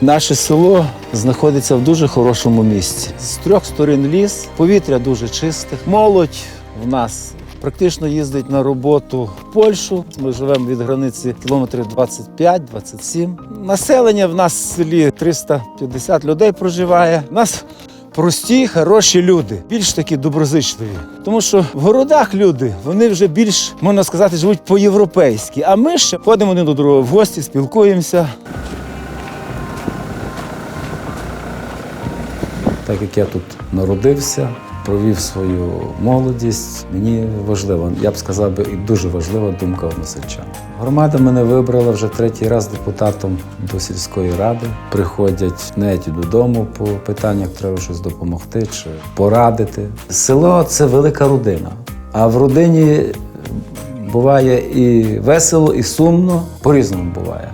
Наше село знаходиться в дуже хорошому місці. З трьох сторін ліс, повітря дуже чисте. Молодь в нас практично їздить на роботу в Польщу. Ми живемо від границі кілометрів 25-27. Населення в нас в селі 350 людей проживає. У нас прості, хороші люди, більш такі доброзичливі. Тому що в городах люди вони вже більш можна сказати живуть по-європейськи. А ми ще ходимо один до другого в гості, спілкуємося. Так як я тут народився, провів свою молодість, мені важлива, я б сказав би, і дуже важлива думка односельчан. Громада мене вибрала вже третій раз депутатом до сільської ради. Приходять навіть додому по питаннях, треба щось допомогти чи порадити. Село це велика родина. А в родині буває і весело, і сумно, по-різному буває.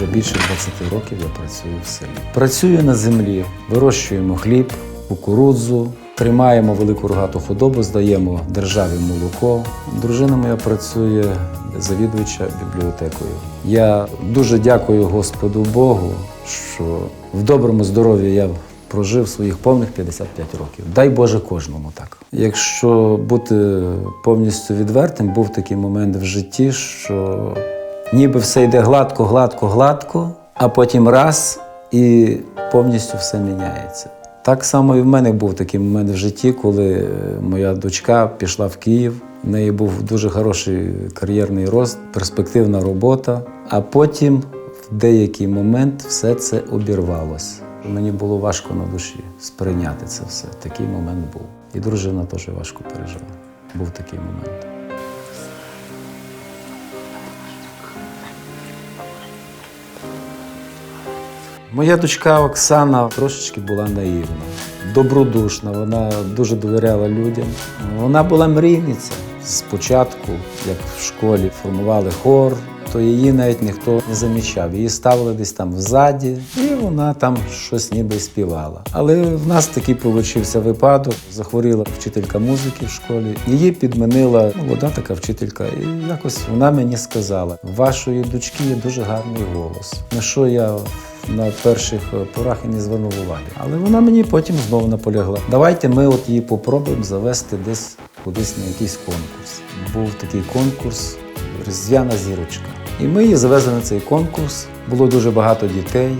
Вже більше 20 років я працюю в селі. Працюю на землі, вирощуємо хліб, кукурудзу, тримаємо велику рогату худобу, здаємо державі молоко. Дружина моя працює завідувача бібліотекою. Я дуже дякую Господу Богу, що в доброму здоров'ї я прожив своїх повних 55 років. Дай Боже кожному так. Якщо бути повністю відвертим, був такий момент в житті, що ніби все йде гладко, гладко, гладко, а потім раз і повністю все міняється. Так само і в мене був такий момент в житті, коли е, моя дочка пішла в Київ. В неї був дуже хороший кар'єрний рост, перспективна робота. А потім, в деякий момент, все це обірвалося. Мені було важко на душі сприйняти це все. Такий момент був. І дружина теж важко пережила. Був такий момент. Моя дочка Оксана трошечки була наївна, добродушна, вона дуже довіряла людям. Вона була мрійниця. Спочатку, як в школі формували хор, то її навіть ніхто не замічав. Її ставили десь там взаді, і вона там щось ніби співала. Але в нас такий получився випадок. Захворіла вчителька музики в школі. Її підмінила молода така вчителька. І якось вона мені сказала: вашої дочки є дуже гарний голос. На що я на перших е, порах і не звернув уваги. Але вона мені потім знову наполягла. Давайте ми от її попробуємо завести десь кудись на якийсь конкурс. Був такий конкурс Різдвяна зірочка. І ми її завезли на цей конкурс. Було дуже багато дітей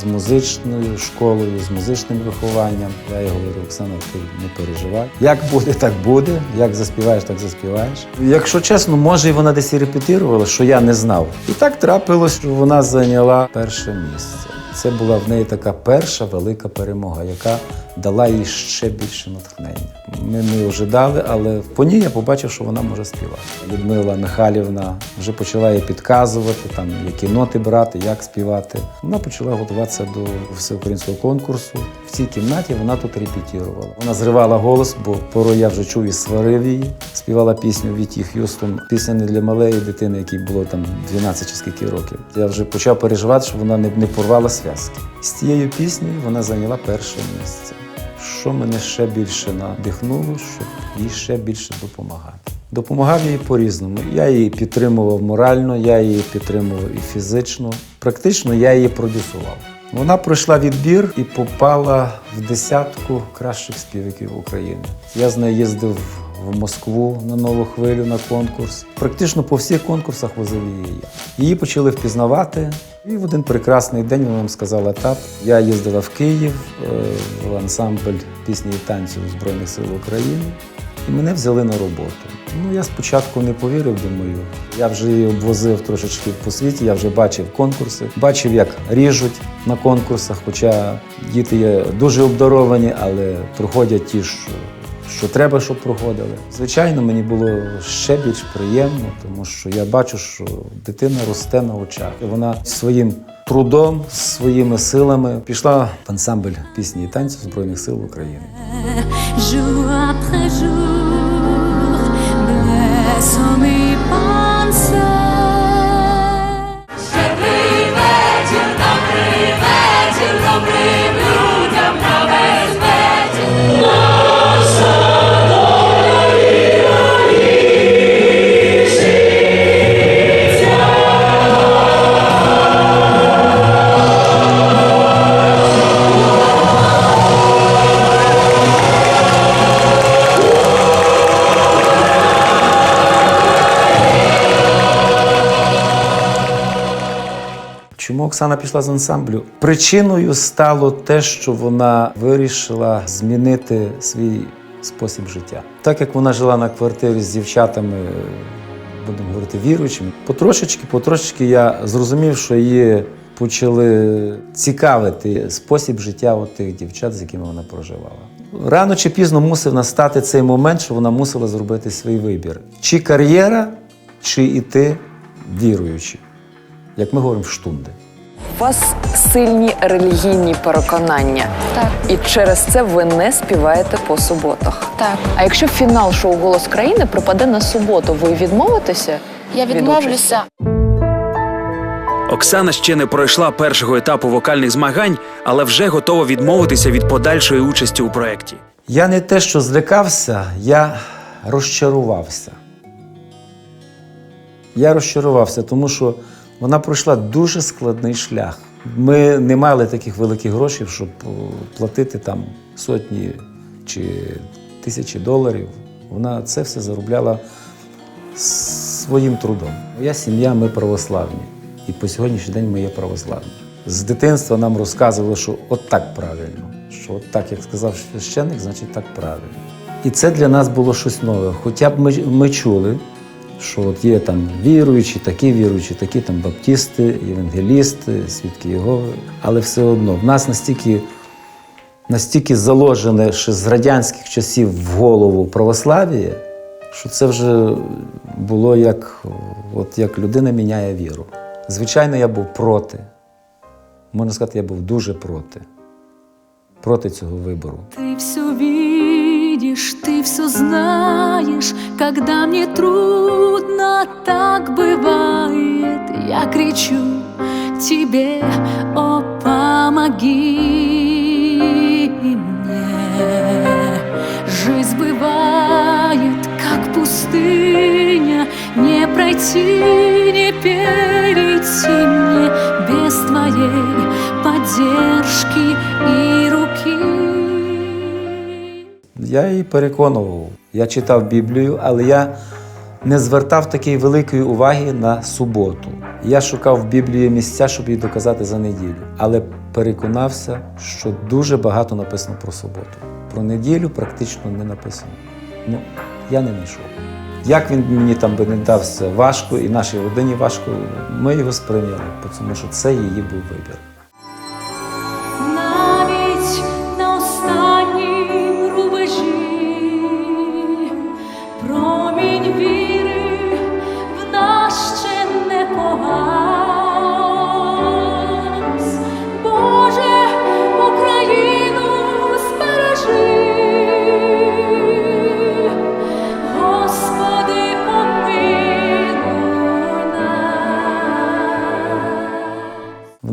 з музичною школою, з музичним вихованням. Я їй говорю, Оксана, ти не переживай. Як буде, так буде. Як заспіваєш, так заспіваєш. Якщо чесно, може, і вона десь і репетирувала, що я не знав. І так трапилось, що вона зайняла перше місце. Це була в неї така перша велика перемога, яка дала їй ще більше натхнення. Ми не ожидали, але по ній я побачив, що вона може співати. Людмила Михайлівна вже почала їй підказувати, там, які ноти брати, як співати. Вона почала готуватися до всеукраїнського конкурсу. В цій кімнаті вона тут репетірувала. Вона зривала голос, бо порой я вже чув і сварив її. Співала пісню Віті Х'юстон, пісня не для малої дитини, якій було там 12 чи скільки років. Я вже почав переживати, що вона не, порвала зв'язки. З цією піснею вона зайняла перше місце що мене ще більше надихнуло, щоб їй ще більше допомагати. Допомагав їй по-різному. Я її підтримував морально, я її підтримував і фізично. Практично я її продюсував. Вона пройшла відбір і попала в десятку кращих співаків України. Я з нею їздив в Москву на нову хвилю на конкурс. Практично по всіх конкурсах возив її. Її почали впізнавати. І в один прекрасний день вона нам сказала тат. Я їздила в Київ е, в ансамбль пісні і танців Збройних сил України. І мене взяли на роботу. Ну, я спочатку не повірив, думаю. Я вже її обвозив трошечки по світі, я вже бачив конкурси, бачив, як ріжуть на конкурсах, хоча діти є дуже обдаровані, але проходять ті, що, що треба, щоб проходили. Звичайно, мені було ще більш приємно, тому що я бачу, що дитина росте на очах. І вона своїм трудом, своїми силами пішла в ансамбль пісні і танців Збройних сил України. jour après jour, blesse Оксана пішла з ансамблю? Причиною стало те, що вона вирішила змінити свій спосіб життя. Так як вона жила на квартирі з дівчатами, будемо говорити, віруючими, потрошечки, потрошечки я зрозумів, що її почали цікавити спосіб життя от тих дівчат, з якими вона проживала. Рано чи пізно мусив настати цей момент, що вона мусила зробити свій вибір: чи кар'єра, чи іти віруючи, як ми говоримо, в штунди. У вас сильні релігійні переконання. Так. І через це ви не співаєте по суботах. Так, А якщо фінал шоу Голос країни припаде на суботу, ви відмовитеся? я від відмовлюся. Оксана ще не пройшла першого етапу вокальних змагань, але вже готова відмовитися від подальшої участі у проєкті. Я не те, що злякався, я розчарувався. Я розчарувався, тому що вона пройшла дуже складний шлях. Ми не мали таких великих грошей, щоб платити там сотні чи тисячі доларів. Вона це все заробляла своїм трудом. Моя сім'я, ми православні. І по сьогоднішній день ми є православні. З дитинства нам розказували, що от так правильно, що от так, як сказав священник, значить так правильно. І це для нас було щось нове. Хоча б ми, ми чули, що от є там віруючі, такі віруючі, такі там баптісти, євангелісти, свідки Єгови. Але все одно в нас настільки, настільки заложене ще з радянських часів в голову православ'я, що це вже було як, от як людина міняє віру. Звичайно, я був проти. Можна сказати, я був дуже проти. Проти цього вибору. Ты все видишь, ты все знаешь, когда мне трудно, так бывает. Я кричу тебе, о, помоги мне. Жизнь бывает, как пустыня, не пройти, не перейти мне без твоей поддержки и Я її переконував. Я читав Біблію, але я не звертав такої великої уваги на суботу. Я шукав в Біблії місця, щоб їй доказати за неділю. Але переконався, що дуже багато написано про суботу. Про неділю практично не написано. Ну, я не знайшов. Як він мені там би не дався важко, і нашій родині важко, ми його сприйняли, тому що це її був вибір.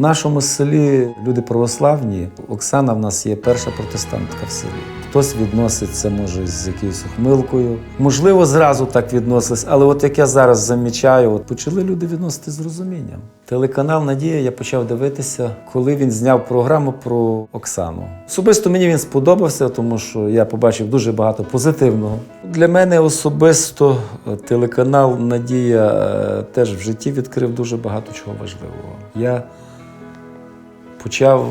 Нашому селі люди православні. Оксана в нас є перша протестантка в селі. Хтось відноситься, може, з якоюсь ухмилкою. Можливо, зразу так відносились, але от як я зараз замічаю, от почали люди відносити з розумінням. Телеканал Надія я почав дивитися, коли він зняв програму про Оксану. Особисто мені він сподобався, тому що я побачив дуже багато позитивного. Для мене особисто е, телеканал Надія е, теж в житті відкрив дуже багато чого важливого. Я почав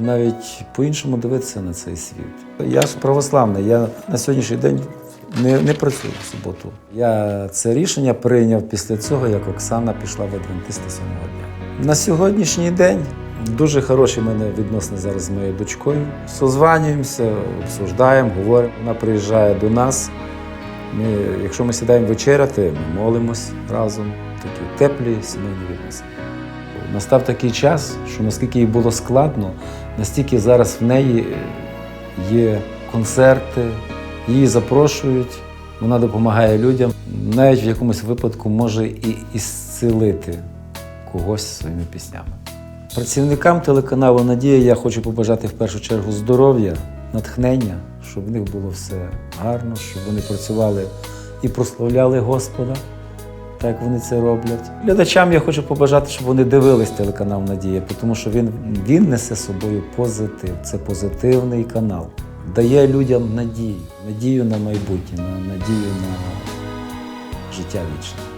навіть по-іншому дивитися на цей світ. Я ж православний, я на сьогоднішній день не, не працюю в суботу. Я це рішення прийняв після цього, як Оксана пішла в адвентисти сьомого дня. На сьогоднішній день дуже хороші в мене відносини зараз з моєю дочкою. Созванюємося, обсуждаємо, говоримо. Вона приїжджає до нас. Ми, якщо ми сідаємо вечеряти, ми молимось разом. Такі теплі сімейні відносини. Настав такий час, що наскільки їй було складно, настільки зараз в неї є концерти, її запрошують, вона допомагає людям. Навіть в якомусь випадку може і ісцілити когось своїми піснями. Працівникам телеканалу Надія я хочу побажати в першу чергу здоров'я, натхнення, щоб в них було все гарно, щоб вони працювали і прославляли Господа так як вони це роблять. Глядачам я хочу побажати, щоб вони дивились телеканал Надія, тому що він, він несе собою позитив. Це позитивний канал. Дає людям надію, надію на майбутнє, надію на життя вічне.